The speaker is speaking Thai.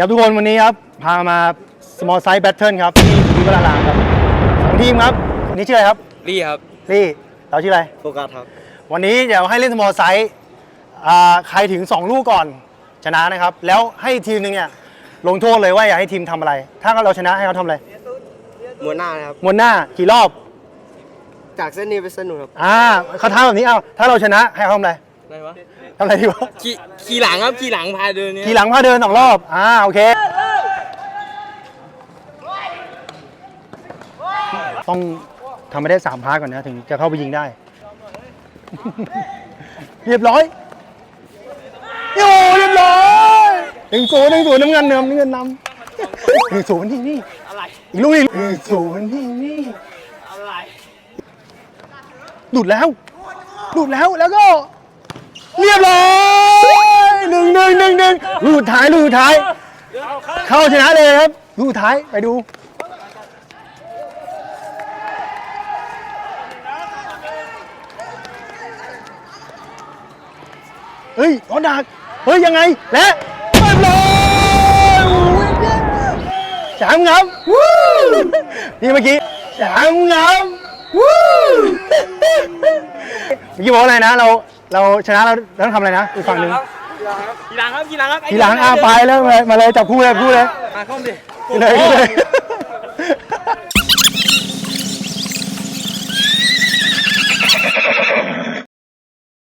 ครับทุกคนวันนี้ครับ พามา small size battle ครับที่วิวลารามครับสองทีมครับอันนี้ชื่ออะไรครับรี่ครับลี่เราชื่ออะไร โฟกัสครับ วันนี้เดี๋ยวให้เล่น small size อ่าใครถึง 2 ลูกก่อนชนะนะครับ แล้วให้ทีมหนึงเนี่ยลงโทษเลยว่าอยากให้ทีมทำอะไร ถ้าเราชนะให้เขาทำอะไรมวนหน้านะครับ มวนหน้ากี่รอบจากเส้นนี้ไปเส้นนู้นครับ อ่าเขาท้าแบบนี้เอาถ้าเราชนะให้เขาทำอะไร อะไรวะทำอะไรดีวะขี่ขี่หลังครับขี่หลังพายเดินเนี่ยขี่หลังพาเดินสองรอบ อ่า โอเค ต้องทำไม่ได้สามพาก่อนนะ ถึงจะเข้าไปยิงได้ เรียบร้อยโอ้เรียบร้อยหนึ่งศูนย์หนึ่งศูนย์น้ำเงินเนิมน้ำเงินนำหนึ่งศูนย์ที่นี่อะไรอีกลูกอีกหนึ่งศูนย์ที่นี่อะไรหลุดแล้วหลุดแล้วแล้วก็ เรียบร้อยหนึ่งหนึ่งหนึ่งหนึ่งลูกสุดท้ายลูกสุดท้าย เข้าชนะเลยครับ ลูกสุดท้ายไปดูเฮ้ยรถดักเฮ้ย ยังไง และเรียบร้อยโอ้ยแชมป์ครับวู้นี่เมื่อกี้แชมป์ครับวู้เมื่อกี้บอกอะไรนะเรา เราชนะเราเราต้องทำอะไรนะอีกฝั่งหนึ่งขี่หลังครับขี่หลังครับทีหลังอาไปแล้วมามาเลยจับคู่เลยคู่เลยมาเข้ามาดิคู่เลยคู่เลย